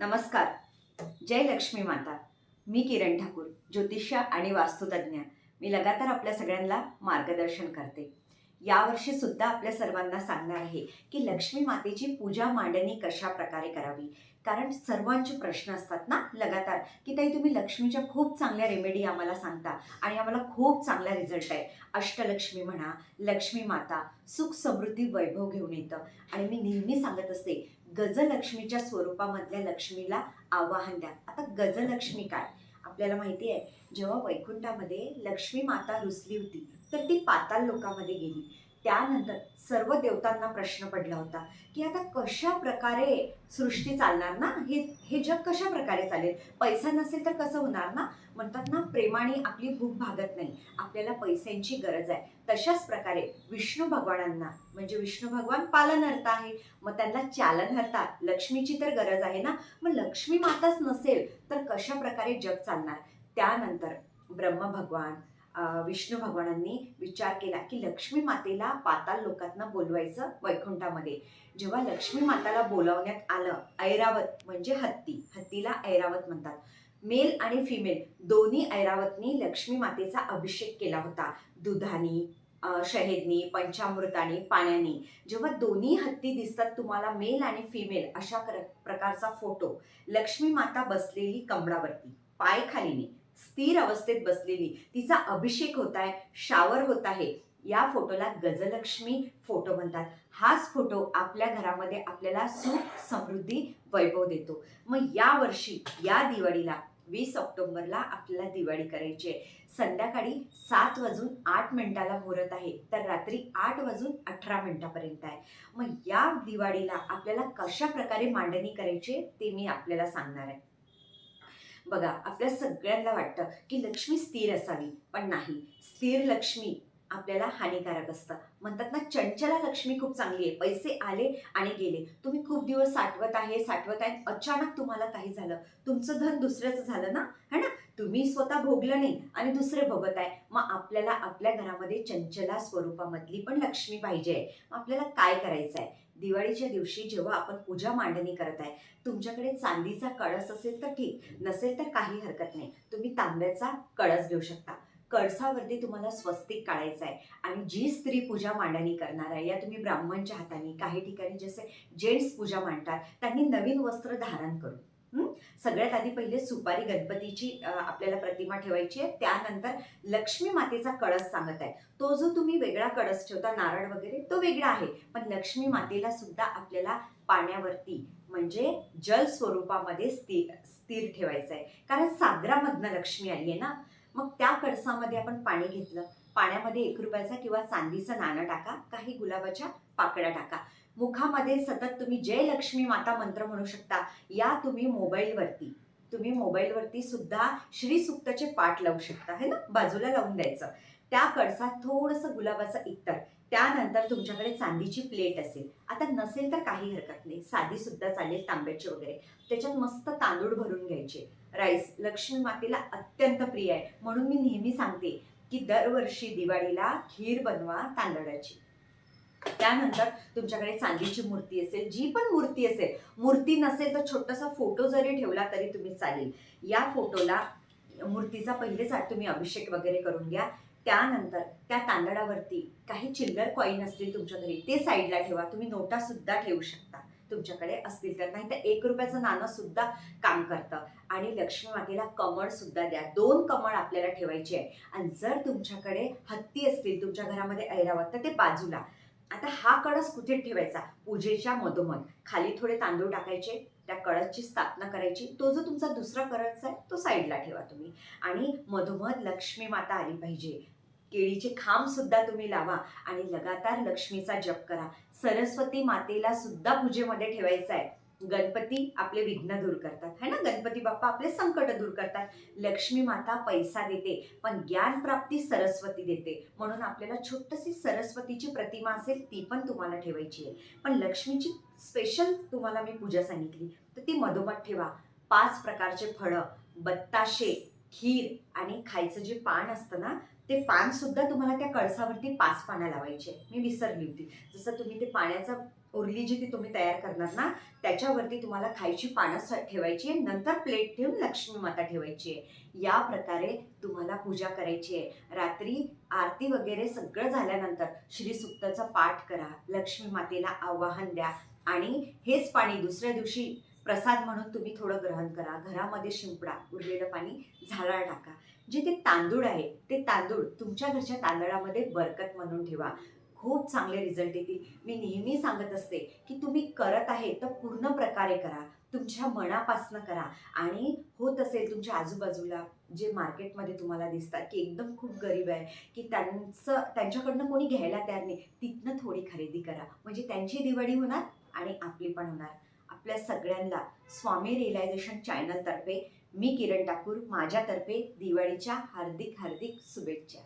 नमस्कार. जय लक्ष्मी माता. मी किरण ठाकूर ज्योतिष्य आणि वास्तुतज्ञ. मी लगातार आपल्या सगळ्यांना मार्गदर्शन करते. यावर्षी सुद्धा आपल्या सर्वांना सांगणार आहे की लक्ष्मी मातेची पूजा मांडणी कशा प्रकारे करावी? कारण सर्वांचे प्रश्न असतात ना लगातार की ताई तुम्ही लक्ष्मीच्या खूप चांगल्या रेमेडी आम्हाला सांगता आणि आम्हाला खूप चांगला रिझल्ट आहे. अष्टलक्ष्मी म्हणा लक्ष्मी माता सुख समृद्धी वैभव घेऊन येतं. आणि मी नेहमी सांगत असते गजलक्ष्मीच्या स्वरूपामधल्या लक्ष्मीला आवाहन द्या. आता गजलक्ष्मी काय? आपल्याला माहिती आहे जेव्हा वैकुंठामध्ये लक्ष्मी माता रुसली होती तर ती पाताल लोकामध्ये गेली. त्यानंतर सर्व देवतांना प्रश्न पडला होता की आता कशा प्रकारे सृष्टी चालणार ना? हे हे जग कशा प्रकारे चालेल? पैसा नसेल तर कसं होणार ना? म्हणतात ना प्रेमाने आपली भूक भागत नाही आपल्याला पैशांची गरज आहे. तशाच प्रकारे विष्णू भगवानांना म्हणजे विष्णू भगवान पालनहर्ता आहे. मग त्यांना चालनहर्ता लक्ष्मीची तर गरज आहे ना? मग लक्ष्मी माताच नसेल तर कशा प्रकारे जग चालणार? त्यानंतर ब्रह्म भगवान विष्णू भगवानांनी विचार केला की लक्ष्मी मातेला पाताल लोकातनं बोलवायचं वैकुंठामध्ये. जेव्हा लक्ष्मी माताला बोलावण्यात आलं ऐरावत म्हणजे हत्ती. हत्तीला ऐरावत म्हणतात. मेल आणि फिमेल दोन्ही ऐरावतनी लक्ष्मी मातेचा अभिषेक केला होता. दुधानी शहेदनी पंचामृतानी पाण्यानी. जेव्हा दोन्ही हत्ती दिसतात तुम्हाला मेल आणि फिमेल अशा प्रकारचा फोटो लक्ष्मी माता बसलेली कमळावरती पाय खालीने स्थिर अवस्थेत बसलेली. तिचा अभिषेक होत आहे शावर होत आहे. या फोटोला गजलक्ष्मी फोटो म्हणतात. हाच फोटो आपल्या घरामध्ये आपल्याला सुख समृद्धी वैभव देतो. मग या वर्षी या दिवाळीला वीस ऑक्टोबरला आपल्याला दिवाळी करायची आहे. संध्याकाळी सात वाजून आठ मिनिटाला मुहूर्त आहे तर रात्री आठ वाजून अठरा मिनिटापर्यंत आहे. मग या दिवाळीला आपल्याला कशा प्रकारे मांडणी करायची आहे ते मी आपल्याला सांगणार आहे. बघा आपल्या सगळ्यांना वाटतं की लक्ष्मी स्थिर असावी पण नाही. स्थिर लक्ष्मी आपल्याला हानिकारक असतं. म्हणतात ना चंचला लक्ष्मी खूप चांगली आहे. पैसे आले आणि गेले. तुम्ही खूप दिवस साठवत आहे साठवत आहे अचानक तुम्हाला काही झालं. तुमचं धन दुसऱ्याचं झालं ना? है ना? तुम्ही स्वतः भोगलं नाही आणि दुसरे भोगत आहे. मग आपल्याला आपल्या घरामध्ये चंचला स्वरूपामधली पण लक्ष्मी पाहिजे मग आपल्याला काय करायचं आहे? दिवाळीच्या दिवशी जेव्हा आपण पूजा मांडणी करत आहे तुमच्याकडे चांदीचा कळस असेल तर ठीक. नसेल तर काही हरकत नाही. तुम्ही तांब्याचा कळस घेऊ शकता. कळसावरती तुम्हाला स्वस्तिक काढायचं आहे. आणि जी स्त्री पूजा मांडणी करणार आहे या तुम्ही ब्राह्मणच्या हाताने काही ठिकाणी जसे जेंट्स पूजा मांडतात त्यांनी नवीन वस्त्र धारण करून सगळ्यात आधी पहिले सुपारी गणपतीची आपल्याला प्रतिमा ठेवायची आहे. त्यानंतर लक्ष्मी मातेचा कळस सांगत आहे. तो जो तुम्ही वेगळा कळस ठेवता नारळ वगैरे तो वेगळा आहे. पण लक्ष्मी मातेला सुद्धा आपल्याला पाण्यावरती म्हणजे जल स्वरूपामध्ये स्थिर स्थिर ठेवायचं आहे. कारण सागरामधनं लक्ष्मी आली आहे ना? मग त्या कळसामध्ये आपण पाणी घेतलं. पाण्यामध्ये एक रुपयाचा किंवा चांदीचं नाणं टाका. काही गुलाबाच्या पाकळ्या टाका. मुखामध्ये सतत तुम्ही जय लक्ष्मी माता मंत्र म्हणू शकता. या तुम्ही मोबाईलवरती. तुम्ही मोबाईलवरती सुद्धा श्रीसुक्तचे पाठ लावू शकता. है ना? बाजूला लावून द्यायचं. त्या कळसात थोडंसं गुलाबाचं इत्तर त्यानंतर तुमच्याकडे चांदीची प्लेट असेल. आता नसेल तर काही हरकत नाही. साधी सुद्धा चालेल तांब्याची वगैरे. त्याच्यात मस्त तांदूळ भरून घ्यायचे. राईस लक्ष्मी मातेला अत्यंत प्रिय आहे. म्हणून मी नेहमी सांगते की दरवर्षी दिवाळीला खीर बनवा तांदळाची. त्यानंतर तुमच्याकडे चांदीची मूर्ती असेल जी पण मूर्ती असेल. मूर्ती नसेल तर छोटासा फोटो जरी ठेवला तरी तुम्ही चालेल. या फोटोला मूर्तीचा पहिलेच आठ तुम्ही अभिषेक वगैरे करून घ्या. त्यानंतर त्या तांदळावरती काही चिल्लर कॉईन असतील तुमच्या घरी ते साईडला ठेवा. तुम्ही नोटा सुद्धा ठेवू शकता. तुमच्याकडे असतील तर. नाही तर एक रुपयाचं नाणं सुद्धा काम करतं. आणि लक्ष्मी मातेला कमळ सुद्धा द्या. दोन कमळ आपल्याला ठेवायची आहे. आणि जर तुमच्याकडे हत्ती असतील तुमच्या घरामध्ये ऐरावत तर ते बाजूला. आता हा कळस कुठे ठेवायचा? पूजेच्या मधोमध. खाली थोडे तांदूळ टाकायचे त्या कळसची स्थापना करायची. तो जो तुमचा दुसरा कळस आहे तो साईडला ठेवा तुम्ही. आणि मधोमध लक्ष्मी माता आली पाहिजे. केळीचे खांब सुद्धा तुम्ही लावा आणि लगातार लक्ष्मीचा जप करा. सरस्वती मातेला सुद्धा पूजेमध्ये ठेवायचं आहे गणपती आपले विघ्न दूर करतात है ना? गणपती बाप्पा आपले संकट दूर करतात. लक्ष्मी माता पैसा देते पण ज्ञान प्राप्ती सरस्वती देते. म्हणून आपल्याला छोटीशी सरस्वतीची प्रतिमा असेल ती पण तुम्हाला ठेवायची आहे. पण लक्ष्मीची स्पेशल तुम्हाला मी पूजा सांगितली तर ती मधोमध ठेवा. पाच प्रकारचे फळं बत्ताशे खीर आणि खायचं जे पान असतं ना ते पान सुद्धा तुम्हाला त्या कळसावरती पाच पानं लावायचे मी विसरली होती. जसं तुम्ही ते पाण्याचा उरली जी ती तुम्ही तयार करणार ना त्याच्यावरती तुम्हाला खायची पानं ठेवायची आहे. नंतर प्लेट ठेवून लक्ष्मी माता ठेवायची आहे. या प्रकारे तुम्हाला पूजा करायची आहे. रात्री आरती वगैरे सगळं झाल्यानंतर श्रीसुक्ताचा पाठ करा. लक्ष्मी मातेला आवाहन द्या. आणि हेच पाणी दुसऱ्या दिवशी प्रसाद म्हणून तुम्ही थोडं ग्रहण करा. घरामध्ये शिंपडा उरलेलं पाणी झाडाला टाका. जे ते तांदूळ आहे ते तांदूळ तुमच्या घरच्या तांदळामध्ये बरकत म्हणून ठेवा. खूप चांगले रिझल्ट येतील. मी नेहमी सांगत असते की तुम्ही करत आहे तर पूर्ण प्रकारे करा. तुमच्या मनापासनं करा. आणि होत असेल तुमच्या आजूबाजूला जे मार्केटमध्ये तुम्हाला दिसतात की एकदम खूप गरीब आहे की त्यांचं त्यांच्याकडनं कोणी घ्यायला तयार नाही तिथनं थोडी खरेदी करा. म्हणजे त्यांची दिवाळी होणार आणि आपली पण होणार. आपल्या सगळ्यांना स्वामी रिअलायझेशन चॅनलतर्फे मी किरण ठाकूर माझ्यातर्फे दिवाळीच्या हार्दिक हार्दिक शुभेच्छा.